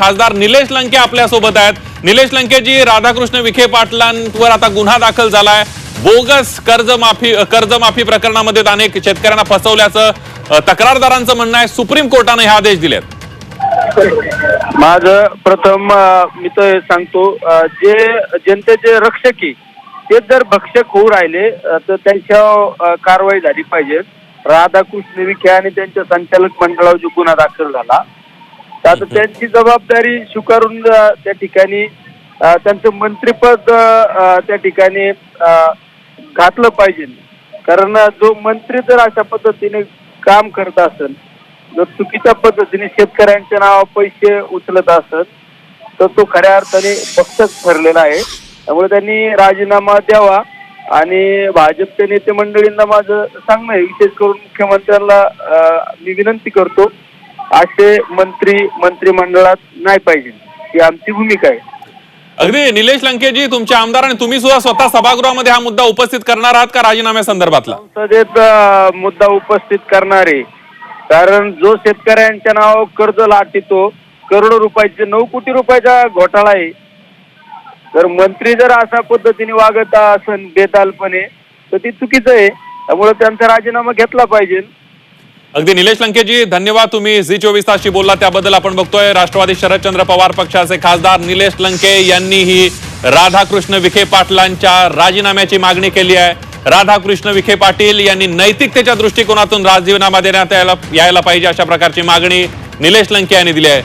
खासदार निलेश लंके आपल्यासोबत आहेत. निलेश लंकेजी राधाकृष्ण विखे पाटलांवर आता गुन्हा दाखल झालाय. बोगस कर्जमाफी कर्जमाफी प्रकरणामध्ये अनेक शेतकऱ्यांना फसवल्याचं तक्रारदारांचं म्हणणं आहे. सुप्रीम कोर्टाने हे आदेश दिलेत. माझं प्रथम मी तर सांगतो जे जनतेचे रक्षकी ते जर भक्षक होऊ राहिले तर त्यांच्या कारवाई झाली पाहिजे. राधाकृष्ण विखे आणि त्यांच्या संचालक मंडळावर जो गुन्हा दाखल झाला आता त्यांची जबाबदारी स्वीकारून त्या ठिकाणी त्यांचं मंत्रिपद त्या ठिकाणी घातलं पाहिजे. कारण जो मंत्री जर अशा पद्धतीने काम करत असेल जर चुकीच्या पद्धतीने शेतकऱ्यांच्या नावावर पैसे उचलत असत तर तो खऱ्या अर्थाने पक्षच ठरलेला आहे. त्यामुळे त्यांनी राजीनामा द्यावा आणि भाजपच्या नेते मंडळींना माझं सांगणं आहे. विशेष करून मुख्यमंत्र्यांना मी विनंती करतो असे मंत्री मंत्रिमंडळात नाही पाहिजे. ही आमची भूमिका आहे. अगदी निलेश लंकेजी तुमच्या आमदारांनी तुम्ही सुद्धा स्वतः सभागृहामध्ये हा मुद्दा उपस्थित करणार आहात का राजीनाम्या संदर्भातला? संसदेत अं, मुद्दा उपस्थित करणारे. कारण जो शेतकऱ्यांच्या नावावर कर्ज लाटितो करोडो रुपयाचे नऊ कोटी रुपयाचा घोटाळा आहे. जर मंत्री जर अशा पद्धतीने वागत असन बेतालपणे तर ती चुकीचं आहे. त्यामुळे त्यांचा राजीनामा घेतला पाहिजे. अगदी निलेश लंकेजी धन्यवाद तुम्ही झी चोवीस तासशी बोलला. त्याबद्दल आपण बघतोय राष्ट्रवादी शरदचंद्र पवार पक्षाचे खासदार निलेश लंके यांनीही राधाकृष्ण विखे पाटलांच्या राजीनाम्याची मागणी केली आहे. राधाकृष्ण विखे पाटील यांनी नैतिकतेच्या दृष्टिकोनातून राजीनामा देण्यात यायला यायला पाहिजे अशा प्रकारची मागणी निलेश लंके यांनी दिली आहे.